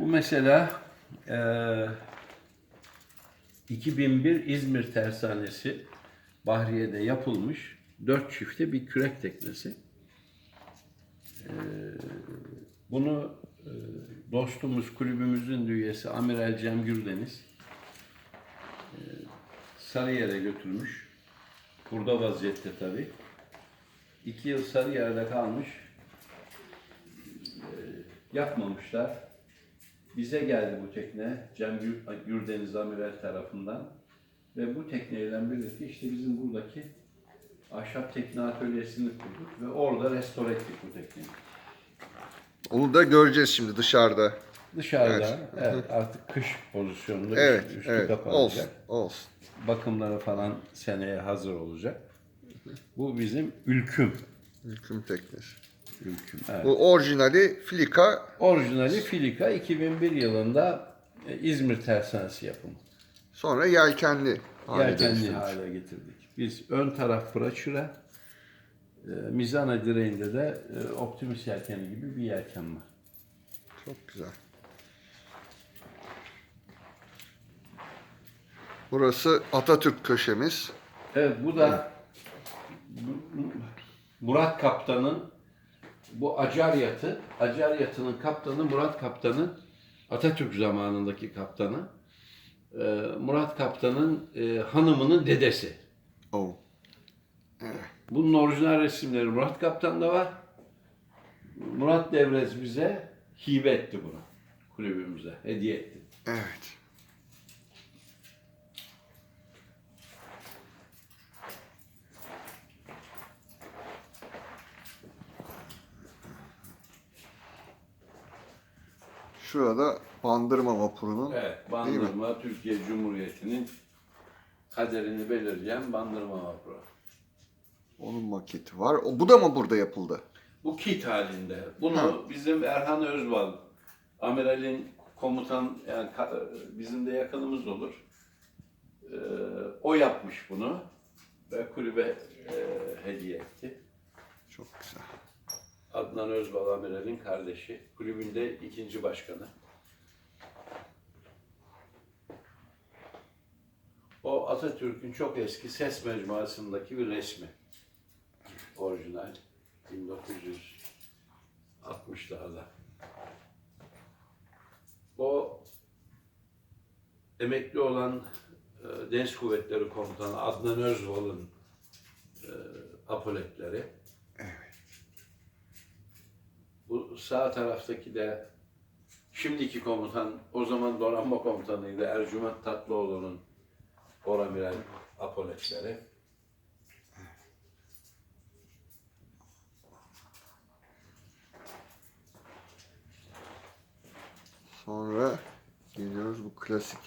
Bu mesela eee 2001 İzmir Tersanesi Bahriye'de yapılmış dört çifte bir kürek teknesi. Eee, bunu eee, dostumuz, kulübümüzün üyesi Amiral Cem Gürdeniz eee, Sarıyer'e götürmüş. Burada vaziyette tabii. İki yıl Sarıyer'de kalmış. Eee, yapmamışlar. Bize geldi bu tekne Cem Gür- Gürdeniz Amiral tarafından ve bu tekneyle birlikte işte bizim buradaki ahşap tekne atölyesini kurduk ve orada restore ettik bu tekneyi. Onu da göreceğiz şimdi dışarıda. Dışarıda evet, artık kış pozisyonunda Evet, üstü, üstü evet. kapanacak. Olsun, olsun. Bakımları falan seneye hazır olacak. Bu bizim ülküm. Hüküm teknesi. Ülküm. Evet. Bu orijinali filika. Orijinali Filika 2001 yılında e, İzmir tersanesi yapımı. Sonra yelkenli. hale Yelkenli hale getirdik. Biz ön taraf fraçüre, e, mizana direğinde de e, Optimus yelkeni gibi bir yelken var. Çok güzel. Burası Atatürk köşemiz. Evet bu da Murat Kaptan'ın bu Acar yatı, Acar yatının kaptanı Murat Kaptan'ın Atatürk zamanındaki kaptanı. E, Murat Kaptan'ın e, hanımının dedesi. Oh. Bunun orijinal resimleri Murat Kaptan'da var. Murat Devrez bize hibe etti bunu. Kulübümüze hediye etti. Evet. Şurada Bandırma vapurunun Evet, Bandırma Türkiye Cumhuriyeti'nin kaderini belirleyen Bandırma Vapuru. onun maketi var. O, bu da mı burada yapıldı? Bu kit halinde. Bunu Ha. bizim Erhan Özbal, amiralin komutan, yani ka- bizim de yakınımız olur. Ee, o yapmış bunu ve kulübe e, hediye etti. Çok güzel. Adnan Özbal amiralin kardeşi. Kulübün de ikinci başkanı. O Atatürk'ün çok eski ses mecmuasındaki bir resmi. Orijinal. 1960'larda. O emekli olan e, Deniz Kuvvetleri Komutanı Adnan Özbal'ın e, apoletleri. Bu sağ taraftaki de şimdiki komutan, o zaman donanma komutanıydı Ercüment Tatlıoğlu'nun Oramiral apoletleri. Sonra geliyoruz bu klasik.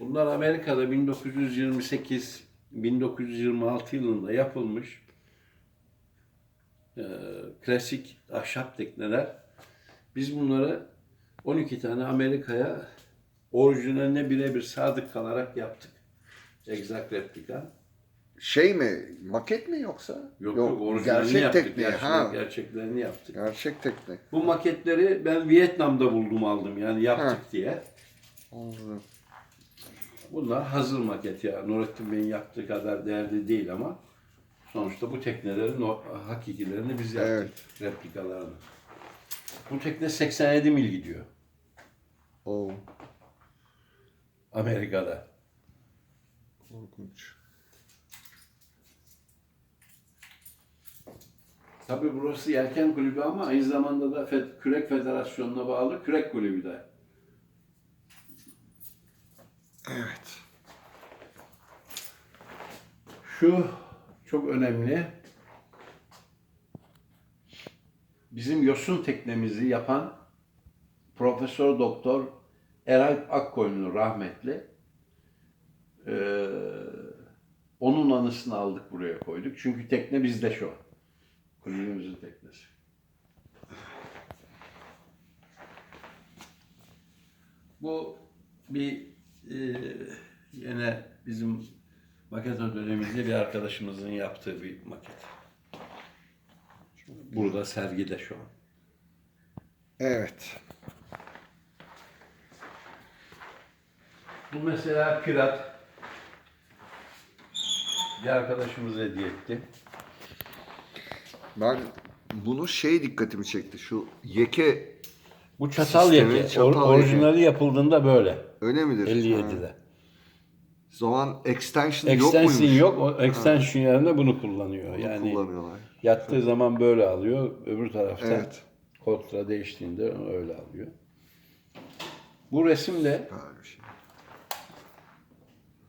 Bunlar Amerika'da 1928-1926 yılında yapılmış klasik ahşap tekneler. Biz bunları 12 tane Amerika'ya orijinaline birebir sadık kalarak yaptık. Exact replika. Şey mi? Maket mi yoksa? Yok yok, orijinalini gerçek yaptık. tekne. Gerçek- Ha. Gerçeklerini yaptık. Gerçek tekne. Bu maketleri ben Vietnam'da buldum aldım yani yaptık Ha. diye. Anladım. Bunlar hazır maket ya. Nurettin Bey'in yaptığı kadar değerli değil ama sonuçta bu teknelerin o hakikilerini biz yaptık. Evet. Replikalarını. Bu tekne 87 mil gidiyor Oo, Amerika'da. korkunç. Tabii burası Yelken Kulübü ama aynı zamanda da Fed- Kürek Federasyonu'na bağlı Kürek Kulübü de. Evet. Şu çok önemli. Bizim yosun teknemizi yapan Profesör Doktor Eralp Akkoyunlu rahmetli. Ee, onun anısını aldık buraya koyduk. Çünkü tekne bizde şu an. Kulübümüzün teknesi. Bu bir e, yine bizim maket döneminde bir arkadaşımızın yaptığı bir maket. Burada sergide şu an. Evet. Bu mesela pirat. Bir arkadaşımız hediye etti. Ben bunu şey dikkatimi çekti. Şu yeke Bu çatal Sistemi, yeke. çatal yeke. orijinali yapıldığında böyle. öyle midir? 57'de. Ha. Zaman extension, yok Extension muymuş? yok. O extension yerine bunu kullanıyor. Bunu yani kullanıyorlar. yattığı zaman böyle alıyor. Öbür tarafta Evet. kontra değiştiğinde öyle alıyor. Bu bir şey.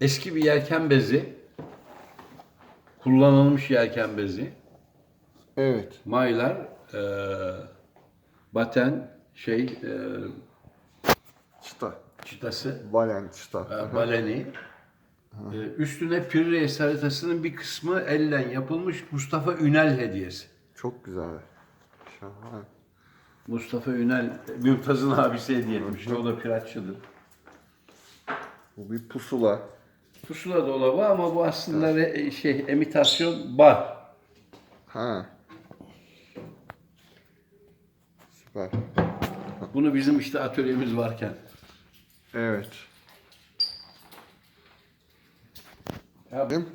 eski bir yelken bezi. Kullanılmış yelken bezi. Evet. Maylar, e, baten, şey, e, Çıta. çıtası, Valen çıta. e, baleni. E, üstüne Pir Reis haritasının bir kısmı ellen yapılmış Mustafa Ünel hediyesi. Çok güzel. Şahane. Mustafa Ünel, Mümtaz'ın abisi hediye etmişti. O da piratçıdır. Bu bir pusula. Pusula dolabı ama bu aslında re- şey imitasyon bar. Ha. Süper. Bunu bizim işte atölyemiz varken. Evet. Mi?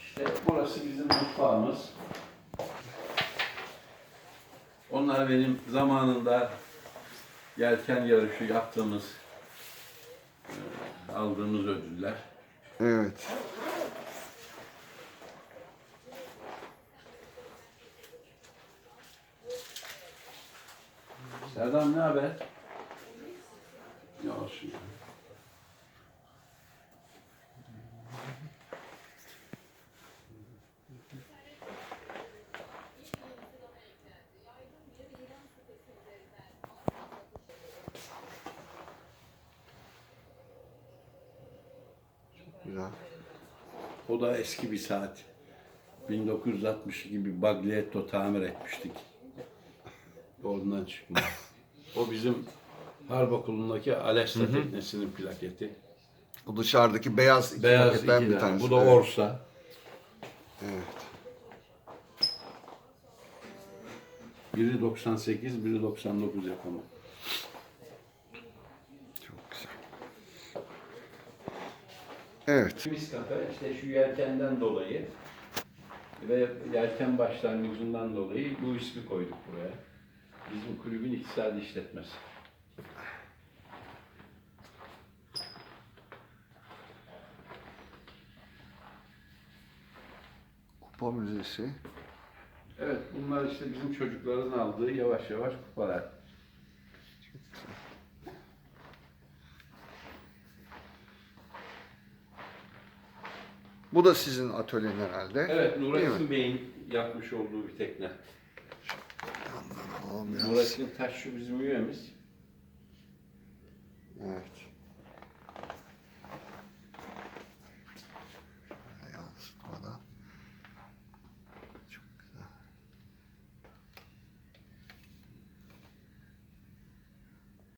işte burası bizim mutfağımız. Onlar benim zamanında yelken yarışı yaptığımız, e, aldığımız ödüller. Evet. Serdar ne haber? Ne olsun ya. Güzel. O da eski bir saat. 1962 bir Baglietto tamir etmiştik. Ondan çıkma. o bizim harp okulundaki Alesta teknesinin plaketi. Bu dışarıdaki beyaz Beyaz iki bir tane. tanesi. Bu da Evet. Orsa. Evet. Biri 98, biri 99 yapımı. Çok güzel. Evet. Temiz kafe işte şu yelkenden dolayı ve yelken başlangıcından dolayı bu ismi koyduk buraya. Bizim kulübün iktisadi işletmesi. Kupa Müzesi. Evet bunlar işte bizim çocukların aldığı yavaş yavaş kupalar. Bu da sizin atölyen herhalde. Evet? Nurettin Bey'in yapmış olduğu bir tekne. Nurettin Taşçı bizim üyemiz. Evet.